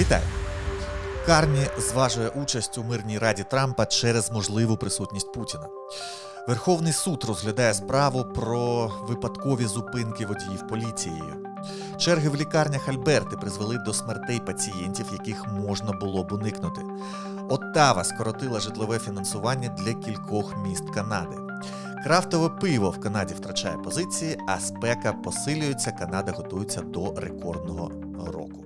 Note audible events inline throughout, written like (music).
Вітаю! Карні зважує участь у мирній раді Трампа через можливу присутність Путіна. Верховний суд розглядає справу про випадкові зупинки водіїв поліцією. Черги в лікарнях Альберти призвели до смертей пацієнтів, яких можна було б уникнути. Оттава скоротила житлове фінансування для кількох міст Канади. Крафтове пиво в Канаді втрачає позиції, а спека посилюється. Канада готується до рекордного року.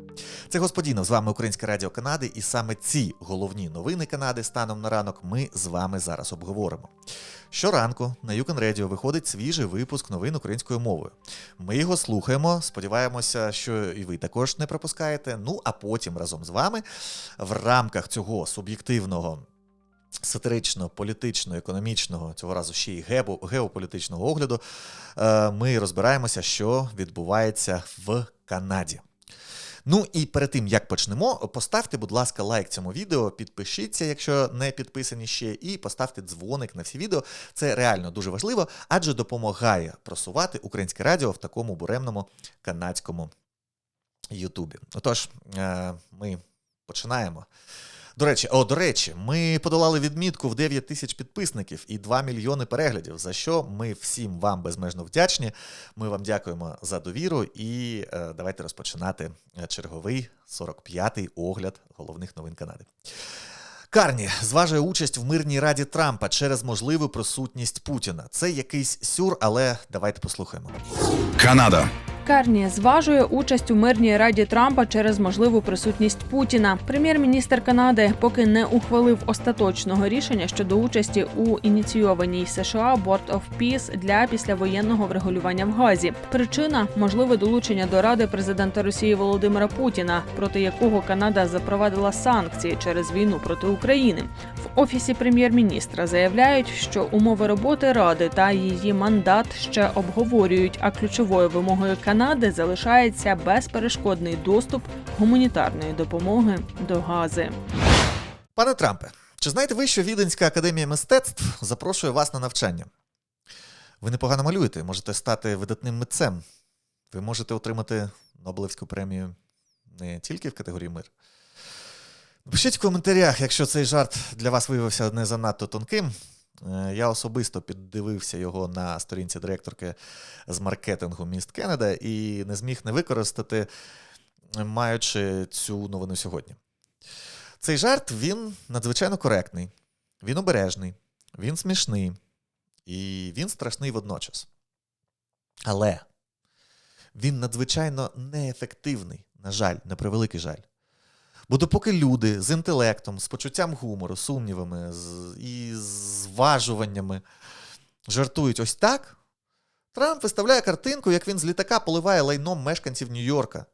Це господінов, з вами Українське Радіо Канади, і саме ці головні новини Канади станом на ранок ми з вами зараз обговоримо. Щоранку на Юкон Radio виходить свіжий випуск новин українською мовою. Ми його слухаємо. Сподіваємося, що і ви також не пропускаєте. Ну а потім разом з вами в рамках цього суб'єктивного. Сатирично, політичного, економічного, цього разу ще й гео- геополітичного огляду, е, ми розбираємося, що відбувається в Канаді. Ну і перед тим як почнемо, поставте, будь ласка, лайк цьому відео, підпишіться, якщо не підписані ще, і поставте дзвоник на всі відео. Це реально дуже важливо, адже допомагає просувати українське радіо в такому буремному канадському Ютубі. Отож, е, ми починаємо. До речі, о, до речі, ми подолали відмітку в 9 тисяч підписників і 2 мільйони переглядів, за що ми всім вам безмежно вдячні. Ми вам дякуємо за довіру і е, давайте розпочинати е, черговий 45-й огляд головних новин Канади. Карні зважує участь в мирній раді Трампа через можливу присутність Путіна. Це якийсь сюр, але давайте послухаємо. Канада. Карні зважує участь у мирній раді Трампа через можливу присутність Путіна. Прем'єр-міністр Канади поки не ухвалив остаточного рішення щодо участі у ініційованій США Board of Peace для післявоєнного врегулювання в Газі. Причина можливе долучення до ради президента Росії Володимира Путіна, проти якого Канада запровадила санкції через війну проти України. В офісі прем'єр-міністра заявляють, що умови роботи ради та її мандат ще обговорюють. А ключовою вимогою Канади залишається безперешкодний доступ гуманітарної допомоги до Гази. Пане Трампе, чи знаєте ви, що Віденська академія мистецтв запрошує вас на навчання? Ви непогано малюєте, можете стати видатним митцем. Ви можете отримати Нобелевську премію не тільки в категорії мир. Напишіть в коментарях, якщо цей жарт для вас виявився не занадто тонким. Е, Я особисто піддивився його на сторінці директорки з маркетингу міст Кеннеда і не зміг не використати, маючи цю новину сьогодні. Цей жарт він надзвичайно коректний, він обережний, він смішний і він страшний водночас. Але він надзвичайно неефективний, на жаль, на превеликий жаль. Бо допоки люди з інтелектом, з почуттям гумору, сумнівами з, і зважуваннями жартують ось так, Трамп виставляє картинку, як він з літака поливає лайном мешканців Нью-Йорка.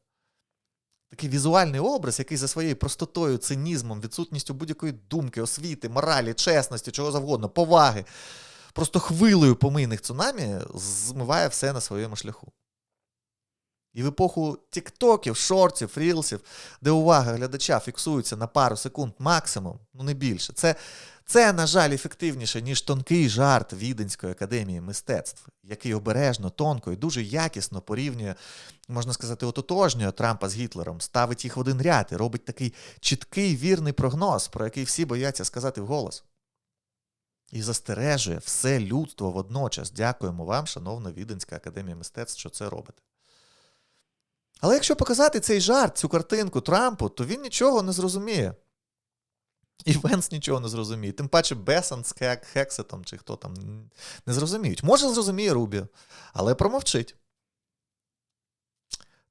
Такий візуальний образ, який за своєю простотою, цинізмом, відсутністю будь-якої думки, освіти, моралі, чесності, чого завгодно, поваги, просто хвилею помийних цунамі змиває все на своєму шляху. І в епоху тіктоків, шортів, рілсів, де увага глядача фіксується на пару секунд максимум, ну не більше. Це, це, на жаль, ефективніше, ніж тонкий жарт Віденської академії мистецтв, який обережно, тонко і дуже якісно порівнює, можна сказати, ототожнює Трампа з Гітлером, ставить їх в один ряд і робить такий чіткий вірний прогноз, про який всі бояться сказати вголос. І застережує все людство водночас. Дякуємо вам, шановна Віденська академія мистецтв, що це робите. Але якщо показати цей жарт, цю картинку Трампу, то він нічого не зрозуміє. І Венс нічого не зрозуміє. Тим паче Бесан з Хексетом чи хто там не зрозуміють. Може, зрозуміє Рубіо, але промовчить.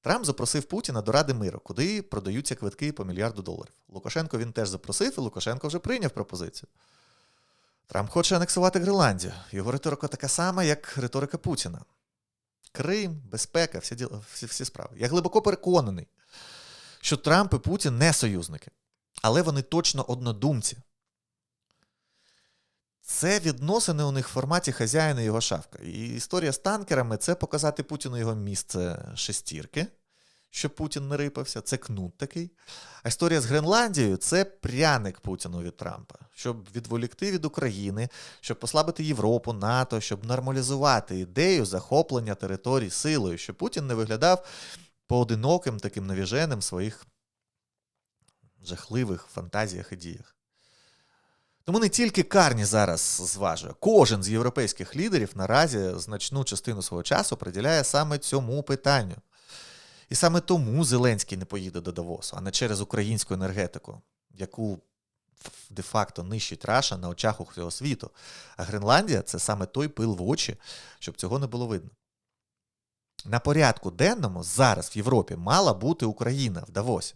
Трамп запросив Путіна до Ради миру, куди продаються квитки по мільярду доларів. Лукашенко він теж запросив, і Лукашенко вже прийняв пропозицію. Трамп хоче анексувати Гренландію. Його риторика така сама, як риторика Путіна. Крим, безпека, всі, діла, всі, всі справи. Я глибоко переконаний, що Трамп і Путін не союзники, але вони точно однодумці. Це відносини у них в форматі хазяїна і його шавка. І історія з танкерами це показати Путіну його місце шестірки, щоб Путін не рипався, це кнут такий. А історія з Гренландією це пряник Путіну від Трампа, щоб відволікти від України, щоб послабити Європу, НАТО, щоб нормалізувати ідею захоплення територій силою, щоб Путін не виглядав поодиноким таким навіженим в своїх жахливих фантазіях і діях. Тому не тільки Карні зараз зважує, кожен з європейських лідерів наразі значну частину свого часу приділяє саме цьому питанню. І саме тому Зеленський не поїде до Давосу, а не через українську енергетику, яку де-факто нищить Раша на очах у всього світу. А Гренландія це саме той пил в очі, щоб цього не було видно. На порядку денному зараз в Європі мала бути Україна в Давосі.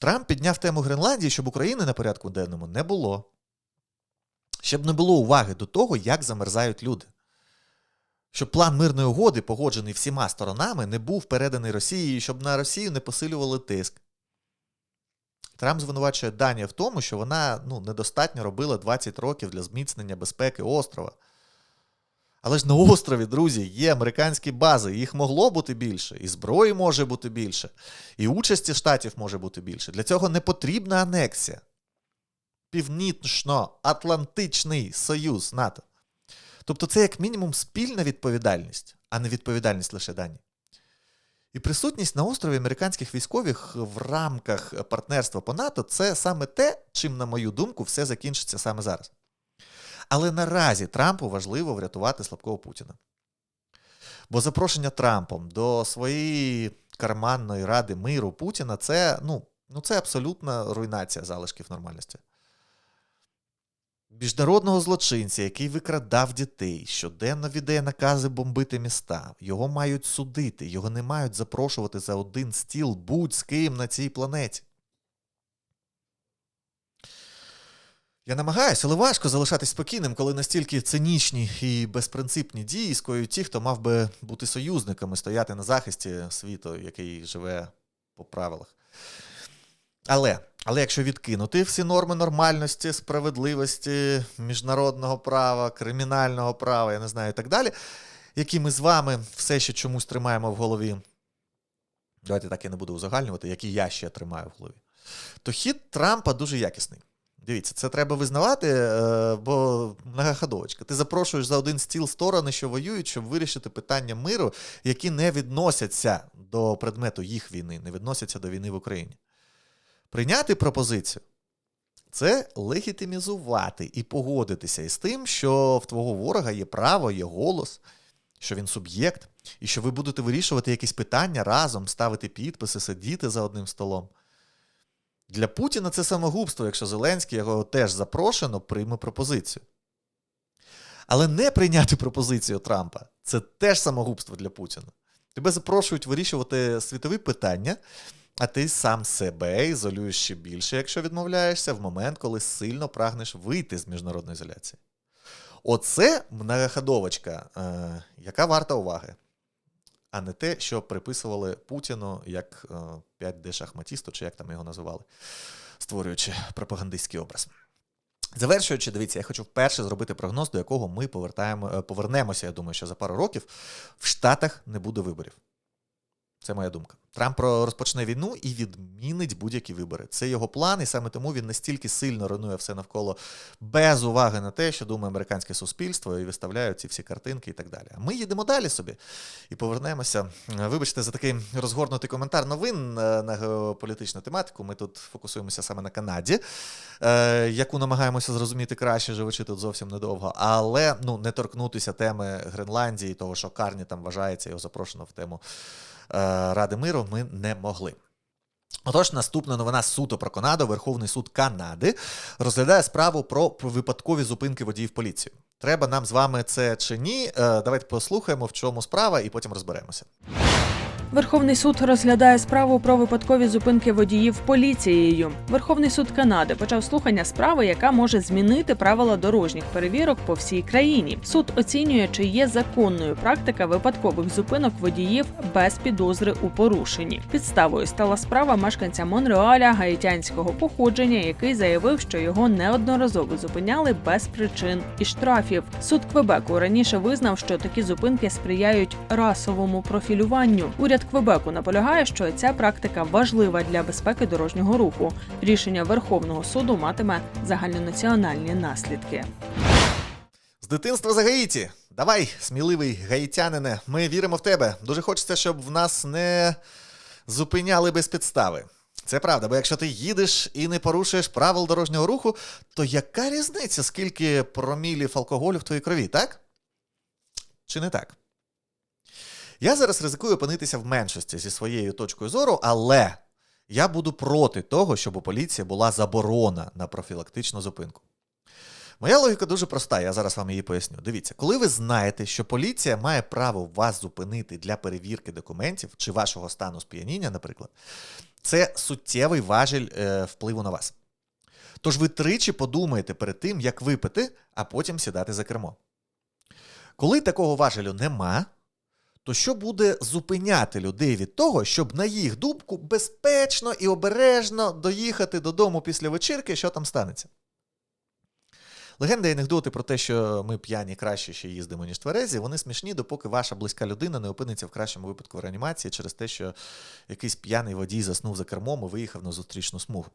Трамп підняв тему Гренландії, щоб України на порядку денному не було. Щоб не було уваги до того, як замерзають люди. Щоб план мирної угоди, погоджений всіма сторонами, не був переданий Росії, щоб на Росію не посилювали тиск. Трамп звинувачує Данію в тому, що вона ну, недостатньо робила 20 років для зміцнення безпеки острова. Але ж на острові, друзі, є американські бази, їх могло бути більше, і зброї може бути більше, і участі штатів може бути більше. Для цього не потрібна анексія. Північно-Атлантичний Союз НАТО. Тобто це як мінімум спільна відповідальність, а не відповідальність лише Данії. І присутність на острові американських військових в рамках партнерства по НАТО це саме те, чим, на мою думку, все закінчиться саме зараз. Але наразі Трампу важливо врятувати слабкого Путіна. Бо запрошення Трампом до своєї карманної ради миру Путіна це, ну, ну, це абсолютна руйнація залишків нормальності. Міжнародного злочинця, який викрадав дітей, щоденно віддає накази бомбити міста. Його мають судити, його не мають запрошувати за один стіл будь з ким на цій планеті. Я намагаюся, але важко залишатись спокійним, коли настільки цинічні і безпринципні дії скоюють ті, хто мав би бути союзниками, стояти на захисті світу, який живе по правилах. Але, але якщо відкинути всі норми нормальності, справедливості, міжнародного права, кримінального права, я не знаю, і так далі, які ми з вами все ще чомусь тримаємо в голові. Давайте так я не буду узагальнювати, які я ще тримаю в голові. То хід Трампа дуже якісний. Дивіться, це треба визнавати, е, бо многоходовочка. Ти запрошуєш за один стіл сторони, що воюють, щоб вирішити питання миру, які не відносяться до предмету їх війни, не відносяться до війни в Україні. Прийняти пропозицію це легітимізувати і погодитися із тим, що в твого ворога є право, є голос, що він суб'єкт, і що ви будете вирішувати якісь питання разом, ставити підписи, сидіти за одним столом. Для Путіна це самогубство, якщо Зеленський його теж запрошено, прийме пропозицію. Але не прийняти пропозицію Трампа це теж самогубство для Путіна. Тебе запрошують вирішувати світові питання, а ти сам себе ізолюєш ще більше, якщо відмовляєшся, в момент, коли сильно прагнеш вийти з міжнародної ізоляції. Оце многоходовочка, е, яка варта уваги, а не те, що приписували Путіну як е, 5D шахматісту, чи як там його називали, створюючи пропагандистський образ. Завершуючи, дивіться, я хочу вперше зробити прогноз, до якого ми повертаємо, е, повернемося, я думаю, що за пару років в Штатах не буде виборів. Це моя думка. Трамп розпочне війну і відмінить будь-які вибори. Це його план, і саме тому він настільки сильно руйнує все навколо без уваги на те, що думає американське суспільство, і виставляють ці всі картинки і так далі. А ми їдемо далі собі і повернемося. Вибачте за такий розгорнутий коментар новин на геополітичну тематику. Ми тут фокусуємося саме на Канаді, е, яку намагаємося зрозуміти краще, живучи тут зовсім недовго. Але ну не торкнутися теми Гренландії, того, що Карні там вважається, його запрошено в тему Ради миру, ми не могли. Отож, наступна новина суто про Канаду. Верховний суд Канади розглядає справу про, про випадкові зупинки водіїв поліції. Треба нам з вами це чи ні? Е, давайте послухаємо, в чому справа, і потім розберемося. Верховний суд розглядає справу про випадкові зупинки водіїв поліцією. Верховний суд Канади почав слухання справи, яка може змінити правила дорожніх перевірок по всій країні. Суд оцінює, чи є законною практика випадкових зупинок водіїв без підозри у порушенні. Підставою стала справа мешканця Монреаля гаїтянського походження, який заявив, що його неодноразово зупиняли без причин і штрафів. Суд Квебеку раніше визнав, що такі зупинки сприяють расовому профілюванню. Уряд Квебеку наполягає, що ця практика важлива для безпеки дорожнього руху. Рішення Верховного суду матиме загальнонаціональні наслідки. З дитинства за Гаїті. Давай, сміливий гаїтянине, ми віримо в тебе. Дуже хочеться, щоб в нас не зупиняли без підстави. Це правда, бо якщо ти їдеш і не порушуєш правил дорожнього руху, то яка різниця, скільки промілів алкоголю в твоїй крові, так? Чи не так? Я зараз ризикую опинитися в меншості зі своєю точкою зору, але я буду проти того, щоб у поліції була заборона на профілактичну зупинку. Моя логіка дуже проста, я зараз вам її поясню. Дивіться, коли ви знаєте, що поліція має право вас зупинити для перевірки документів чи вашого стану сп'яніння, наприклад, це суттєвий важіль е, впливу на вас. Тож ви тричі подумаєте перед тим, як випити, а потім сідати за кермо. Коли такого важелю нема, то що буде зупиняти людей від того, щоб на їх думку безпечно і обережно доїхати додому після вечірки, що там станеться? Легенди і анекдоти про те, що ми п'яні краще ще їздимо, ніж тверезі, вони смішні, допоки ваша близька людина не опиниться в кращому випадку в реанімації через те, що якийсь п'яний водій заснув за кермом і виїхав на зустрічну смугу.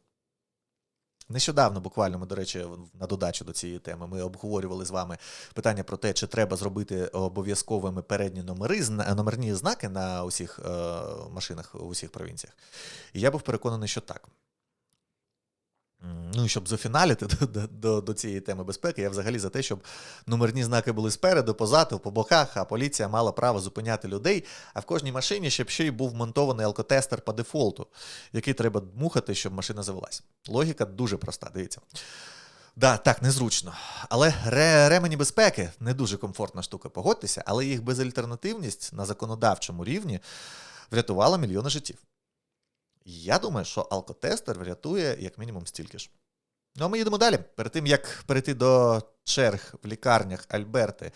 Нещодавно, буквально, ми, до речі, на додачу до цієї теми, ми обговорювали з вами питання про те, чи треба зробити обов'язковими передні номери, номерні знаки на усіх е, машинах у усіх провінціях. І я був переконаний, що так. Ну щоб зафіналити до, до, до, до цієї теми безпеки, я взагалі за те, щоб номерні знаки були спереду, позаду, по боках, а поліція мала право зупиняти людей. А в кожній машині щоб ще й був монтований алкотестер по дефолту, який треба дмухати, щоб машина завелась. Логіка дуже проста, дивіться. Да, так, незручно. Але ре- ремені безпеки не дуже комфортна штука, погодьтеся, але їх безальтернативність на законодавчому рівні врятувала мільйони життів. Я думаю, що алкотестер врятує як мінімум стільки ж. Ну, а ми їдемо далі. Перед тим, як перейти до черг в лікарнях Альберти,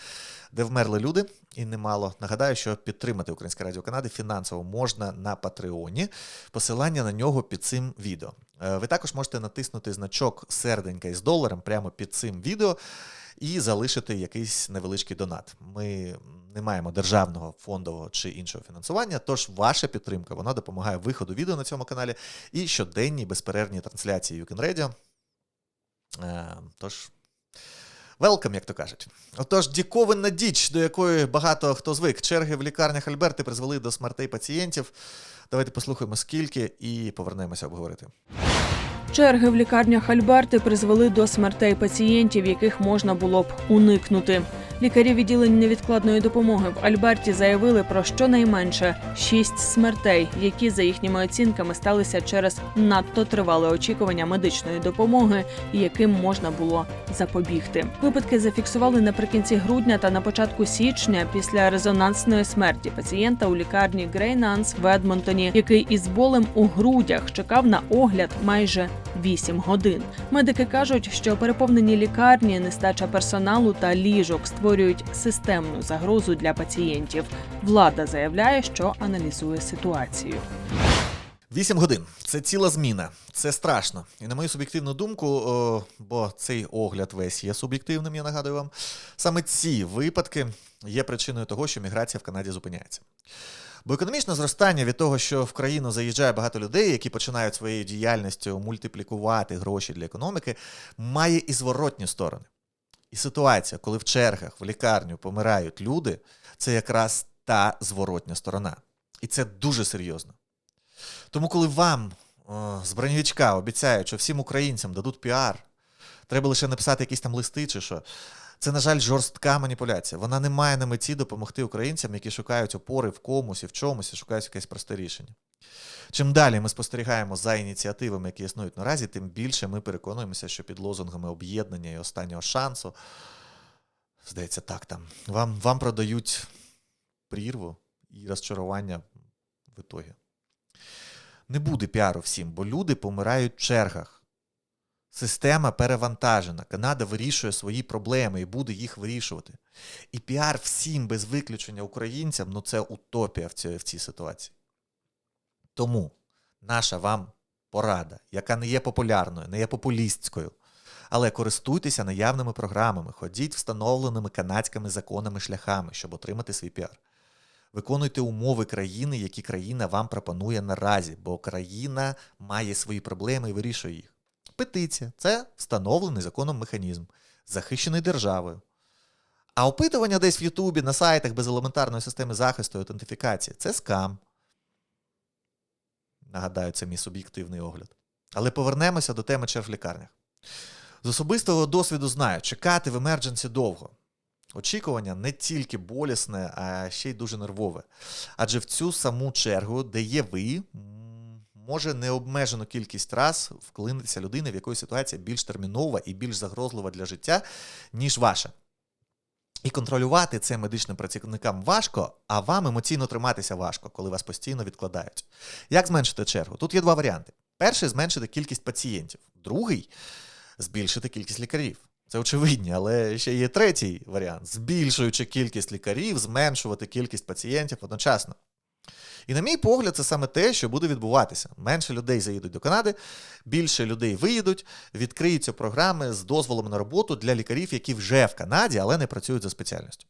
де вмерли люди, і немало. Нагадаю, що підтримати Українське Радіо Канади фінансово можна на Патреоні. Посилання на нього під цим відео. Е, Ви також можете натиснути значок серденька із доларом прямо під цим відео і залишити якийсь невеличкий донат. Ми не маємо державного фондового чи іншого фінансування, тож ваша підтримка вона допомагає виходу відео на цьому каналі і щоденній безперервній трансляції Юкен Radio. Е, Тож, велкам, як то кажуть. Отож, діковинна діч, до якої багато хто звик. Черги в лікарнях Альберти призвели до смертей пацієнтів. Давайте послухаємо скільки і повернемося обговорити. Черги в лікарнях Альберти призвели до смертей пацієнтів, яких можна було б уникнути. Лікарі відділень невідкладної допомоги в Альберті заявили про щонайменше шість смертей, які за їхніми оцінками сталися через надто тривале очікування медичної допомоги, яким можна було запобігти. Випадки зафіксували наприкінці грудня та на початку січня після резонансної смерті пацієнта у лікарні Грейнанс в Едмонтоні, який із болем у грудях чекав на огляд майже 8 годин. Медики кажуть, що переповнені лікарні, нестача персоналу та ліжок створюють системну загрозу для пацієнтів. Влада заявляє, що аналізує ситуацію. Вісім годин це ціла зміна. Це страшно. І на мою суб'єктивну думку, о, бо цей огляд весь є суб'єктивним, я нагадую вам. Саме ці випадки є причиною того, що міграція в Канаді зупиняється. Бо економічне зростання від того, що в країну заїжджає багато людей, які починають своєю діяльністю мультиплікувати гроші для економіки, має і зворотні сторони. І ситуація, коли в чергах в лікарню помирають люди, це якраз та зворотня сторона. І це дуже серйозно. Тому, коли вам о, з броньовичка обіцяють, що всім українцям дадуть піар, треба лише написати якісь там листи чи що. Це, на жаль, жорстка маніпуляція. Вона не має на меті допомогти українцям, які шукають опори в комусь і в чомусь і шукають якесь просте рішення. Чим далі ми спостерігаємо за ініціативами, які існують наразі, тим більше ми переконуємося, що під лозунгами об'єднання і останнього шансу, здається, так там, вам, вам продають прірву і розчарування в ітогі. Не буде піару всім, бо люди помирають в чергах. Система перевантажена. Канада вирішує свої проблеми і буде їх вирішувати. І піар всім без виключення українцям ну це утопія в цій, в цій ситуації. Тому наша вам порада, яка не є популярною, не є популістською, але користуйтеся наявними програмами, ходіть встановленими канадськими законами шляхами, щоб отримати свій піар. Виконуйте умови країни, які країна вам пропонує наразі, бо країна має свої проблеми і вирішує їх. Петиція це встановлений законом механізм, захищений державою. А опитування десь в Ютубі, на сайтах без елементарної системи захисту і аутентифікації це скам. Нагадаю, це мій суб'єктивний огляд. Але повернемося до теми черг в лікарнях. З особистого досвіду знаю, чекати в емердженсі довго. Очікування не тільки болісне, а ще й дуже нервове. Адже в цю саму чергу, де є ви, може необмежену кількість раз вклинитися людина, в якої ситуація більш термінова і більш загрозлива для життя, ніж ваша. І контролювати це медичним працівникам важко, а вам емоційно триматися важко, коли вас постійно відкладають. Як зменшити чергу? Тут є два варіанти: перший зменшити кількість пацієнтів, другий збільшити кількість лікарів. Це очевидні, але ще є третій варіант: збільшуючи кількість лікарів, зменшувати кількість пацієнтів одночасно. І, на мій погляд, це саме те, що буде відбуватися. Менше людей заїдуть до Канади, більше людей виїдуть, відкриються програми з дозволом на роботу для лікарів, які вже в Канаді, але не працюють за спеціальністю.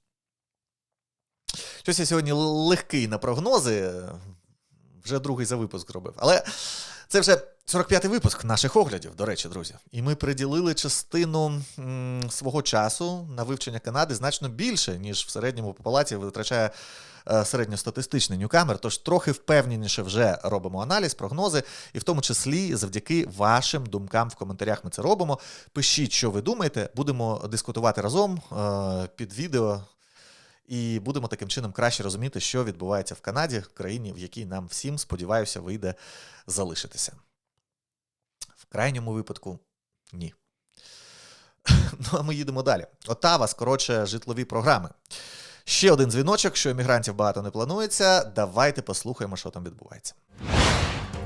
Щось я сьогодні легкий на прогнози, вже другий за випуск зробив. Але це вже 45-й випуск наших оглядів, до речі, друзі. І ми приділили частину м, свого часу на вивчення Канади значно більше, ніж в середньому по палаті витрачає середньостатистичний ньюкамер. Тож трохи впевненіше вже робимо аналіз, прогнози, і в тому числі завдяки вашим думкам в коментарях ми це робимо. Пишіть, що ви думаєте, будемо дискутувати разом е, під відео. І будемо таким чином краще розуміти, що відбувається в Канаді, країні, в якій нам всім, сподіваюся, вийде залишитися. В крайньому випадку ні. (laughs) Ну, а ми їдемо далі. Отава скорочує житлові програми. Ще один дзвіночок, що емігрантів багато не планується. Давайте послухаємо, що там відбувається.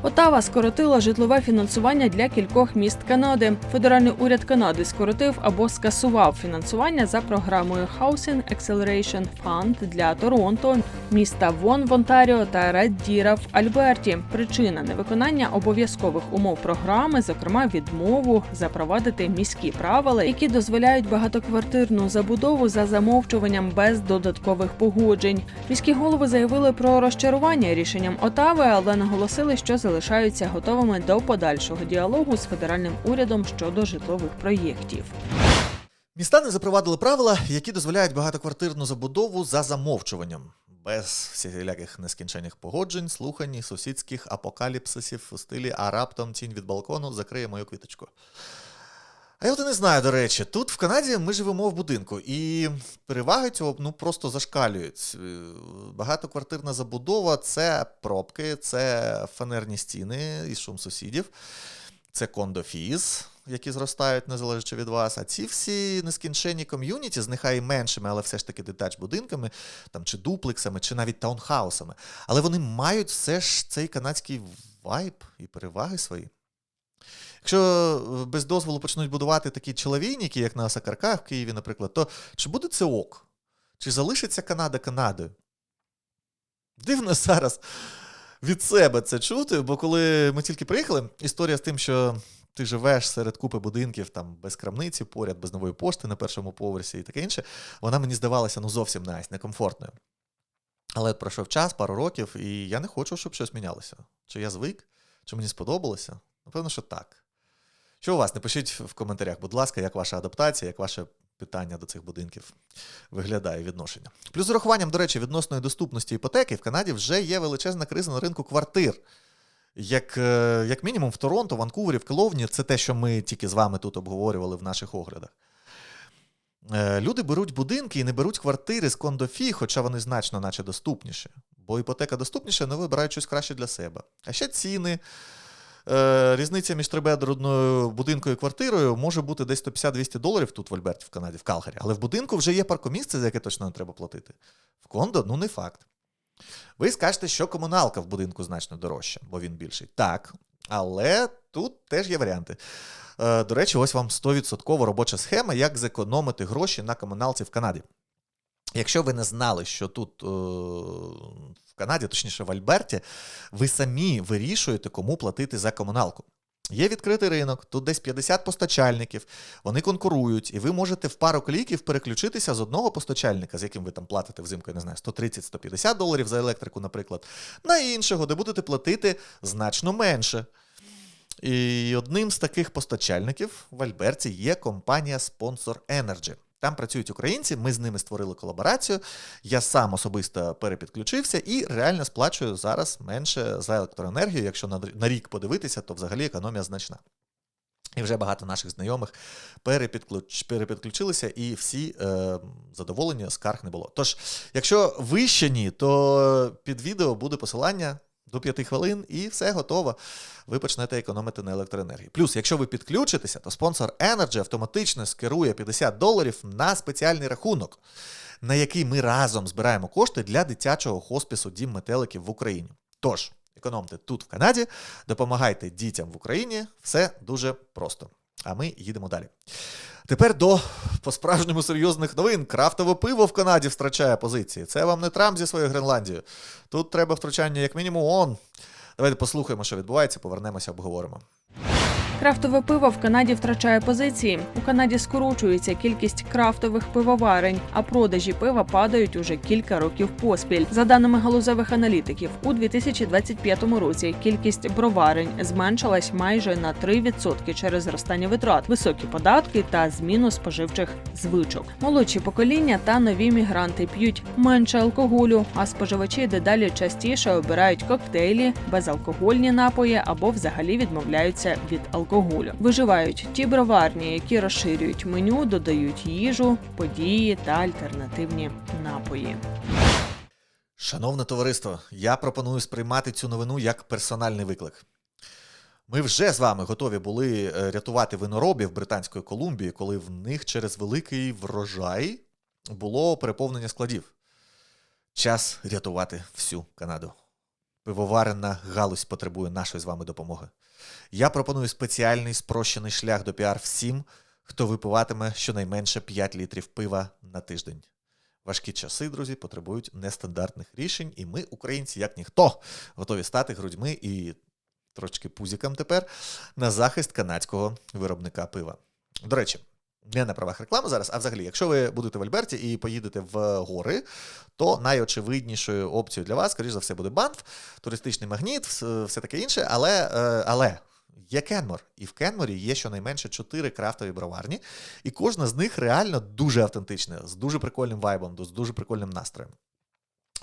Отава скоротила житлове фінансування для кількох міст Канади. Федеральний уряд Канади скоротив або скасував фінансування за програмою Housing Acceleration Fund для Торонто, міста Вон в Онтаріо та Ред Діра в Альберті. Причина невиконання обов'язкових умов програми, зокрема відмову запровадити міські правила, які дозволяють багатоквартирну забудову за замовчуванням без додаткових погоджень. Міські голови заявили про розчарування рішенням Отави, але наголосили, що залишаються готовими до подальшого діалогу з федеральним урядом щодо житлових проєктів. Міста не запровадили правила, які дозволяють багатоквартирну забудову за замовчуванням, без всіляких нескінчених погоджень, слухань, сусідських апокаліпсисів у стилі а раптом тінь від балкону закриє мою квіточку. А я от і не знаю, до речі, тут в Канаді ми живемо в будинку, і переваги цього ну, просто зашкалюють. Е, Багатоквартирна забудова це пробки, це фанерні стіни і шум сусідів, це кондофіз, які зростають, незалежно від вас. А ці всі нескінченні ком'юніті, з нехай меншими, але все ж таки детач-будинками, там, чи дуплексами, чи навіть таунхаусами. Але вони мають все ж цей канадський вайб і переваги свої. Якщо е, без дозволу почнуть будувати такі чоловійники, як на Осакарках в Києві, наприклад, то чи буде це ок? Чи залишиться Канада Канадою? Дивно (laughs) зараз від себе це чути, бо коли ми тільки приїхали, історія з тим, що ти живеш серед купи будинків, там без крамниці, поряд, без нової пошти на першому поверсі і таке інше, вона мені здавалася ну зовсім навіть некомфортною. Але пройшов час, пару років, і я не хочу, щоб щось мінялося. Чи я звик, чи мені сподобалося? Напевно, що так. Що у вас? Напишіть в коментарях, будь ласка, як ваша адаптація, як ваше питання до цих будинків виглядає відношення. Плюс з урахуванням, до речі, відносної доступності іпотеки в Канаді вже є величезна криза на ринку квартир. Як, е, як мінімум в Торонто, Ванкувері, в Келовні, це те, що ми тільки з вами тут обговорювали в наших оглядах. Е, Люди беруть будинки і не беруть квартири з кондофі, хоча вони значно наче доступніші. Бо іпотека доступніша, але вибирають щось краще для себе. А ще ціни. Е, різниця між трибедронною будинкою і квартирою може бути десь 150-200 доларів тут в Альберті, в Канаді, в Калгарі. Але в будинку вже є паркомісце, за яке точно не треба платити. В кондо, ну не факт. Ви скажете, що комуналка в будинку значно дорожча, бо він більший. Так. Але тут теж є варіанти. Е, До речі, ось вам 100% робоча схема, як зекономити гроші на комуналці в Канаді. Якщо ви не знали, що тут е, Канаді, точніше в Альберті, ви самі вирішуєте, кому платити за комуналку. Є відкритий ринок, тут десь 50 постачальників, вони конкурують, і ви можете в пару кліків переключитися з одного постачальника, з яким ви там платите взимку, я не знаю, 130-150 доларів за електрику, наприклад, на іншого, де будете платити значно менше. І одним з таких постачальників в Альберті є компанія Sponsor Energy. Там працюють українці, ми з ними створили колаборацію. Я сам особисто перепідключився і реально сплачую зараз менше за електроенергію. Якщо на, рік подивитися, то взагалі економія значна. І вже багато наших знайомих перепідключ, перепідключилися, і всі е, задоволені, скарг не було. Тож, якщо ви ще ні, то під відео буде посилання до 5 хвилин, і все готово. Ви почнете економити на електроенергії. Плюс, якщо ви підключитеся, то спонсор Energy автоматично скерує 50 доларів на спеціальний рахунок, на який ми разом збираємо кошти для дитячого хоспісу Дім метеликів в Україні. Тож, економте тут, в Канаді, допомагайте дітям в Україні. Все дуже просто. А ми їдемо далі. Тепер до по-справжньому серйозних новин. Крафтове пиво в Канаді втрачає позиції. Це вам не Трамп зі своєю Гренландією. Тут треба втручання, як мінімум, ООН. Давайте послухаємо, що відбувається, повернемося, обговоримо. Крафтове пиво в Канаді втрачає позиції. У Канаді скорочується кількість крафтових пивоварень, а продажі пива падають уже кілька років поспіль. За даними галузевих аналітиків, у 2025 році кількість броварень зменшилась майже на 3% через зростання витрат, високі податки та зміну споживчих звичок. Молодші покоління та нові мігранти п'ють менше алкоголю, а споживачі дедалі частіше обирають коктейлі, безалкогольні напої або взагалі відмовляються від алкоголю. Виживають ті броварні, які розширюють меню, додають їжу, події та альтернативні напої. Шановне товариство, я пропоную сприймати цю новину як персональний виклик. Ми вже з вами готові були е, рятувати виноробів Британської Колумбії, коли в них через великий врожай було переповнення складів. Час рятувати всю Канаду. Пивоварена галузь потребує нашої з вами допомоги. Я пропоную спеціальний спрощений шлях до піар всім, хто випиватиме щонайменше 5 літрів пива на тиждень. Важкі часи, друзі, потребують нестандартних рішень, і ми, українці, як ніхто, готові стати грудьми і трошки пузікам тепер на захист канадського виробника пива. До речі, не на правах реклами зараз, а взагалі, якщо ви будете в Альберті і поїдете в гори, то найочевиднішою опцією для вас, скоріш за все, буде банф, туристичний магніт, все таке інше, але, е, але є Кенмор. І в Кенморі є щонайменше 4 крафтові броварні, і кожна з них реально дуже автентична, з дуже прикольним вайбом, з дуже прикольним настроєм.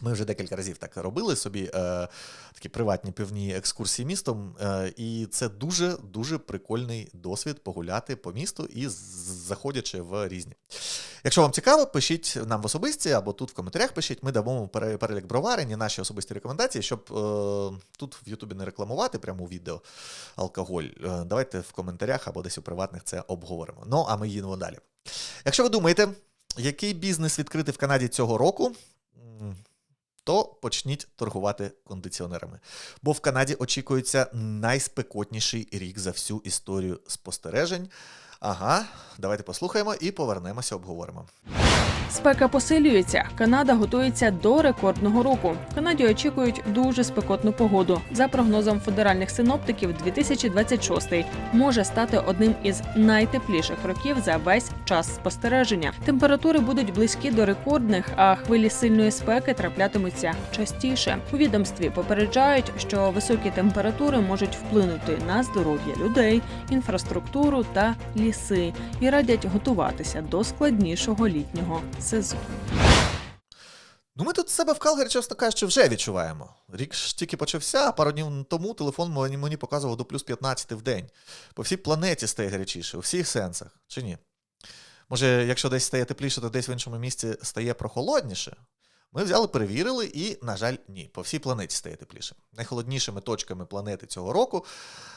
Ми вже декілька разів так робили собі е, такі приватні півні екскурсії містом, е, і це дуже дуже прикольний досвід погуляти по місту і заходячи в різні. Якщо вам цікаво, пишіть нам в особисті або тут в коментарях пишіть. Ми дамо перелік броварень і наші особисті рекомендації, щоб е, тут в Ютубі не рекламувати прямо у відео алкоголь. Е, давайте в коментарях або десь у приватних це обговоримо. Ну а ми їдемо далі. Якщо ви думаєте, який бізнес відкрити в Канаді цього року, то почніть торгувати кондиціонерами. Бо в Канаді очікується найспекотніший рік за всю історію спостережень. Ага, давайте послухаємо і повернемося, обговоримо. Спека посилюється. Канада готується до рекордного року. Канаді очікують дуже спекотну погоду. За прогнозом федеральних синоптиків, 2026 може стати одним із найтепліших років за весь час спостереження. Температури будуть близькі до рекордних, а хвилі сильної спеки траплятимуться частіше. У відомстві попереджають, що високі температури можуть вплинути на здоров'я людей, інфраструктуру та ліси і радять готуватися до складнішого літнього сезону. Ну, ми тут себе в Калгарі, чесно кажучи, вже відчуваємо. Рік ж тільки почався, а пару днів тому телефон мені, показував до плюс 15 в день. По всій планеті стає гарячіше, у всіх сенсах, чи ні? Може, якщо десь стає тепліше, то десь в іншому місці стає прохолодніше. Ми взяли, перевірили, і, на жаль, ні, по всій планеті стає тепліше. Найхолоднішими точками планети цього року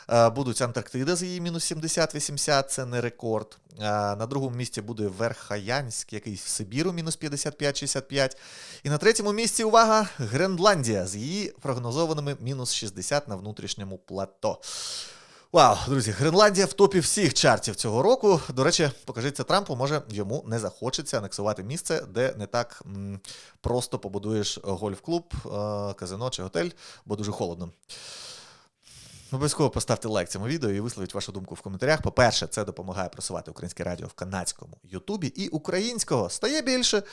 е, будуть Антарктида з її мінус 70-80, це не рекорд. Е, на другому місці буде Верхаянськ, якийсь в Сибіру, мінус 55-65. І на третьому місці, увага, Гренландія з її прогнозованими мінус 60 на внутрішньому плато. Вау, друзі, Гренландія в топі всіх чартів цього року. До речі, покажіться Трампу, може йому не захочеться анексувати місце, де не так м, просто побудуєш гольф-клуб, е, казино чи готель, бо дуже холодно. Обов'язково поставте лайк цьому відео і висловіть вашу думку в коментарях. По-перше, це допомагає просувати українське радіо в канадському Ютубі і українського стає більше.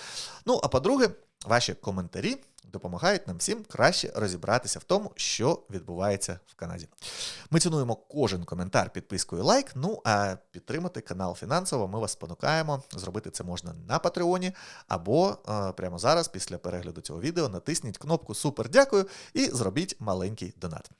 Ну а по-друге, ваші коментарі допомагають нам всім краще розібратися в тому, що відбувається в Канаді. Ми цінуємо кожен коментар підпискою лайк. Ну а підтримати канал фінансово ми вас спонукаємо. Зробити це можна на Патреоні або е, прямо зараз, після перегляду цього відео, натисніть кнопку Супер дякую і зробіть маленький донат.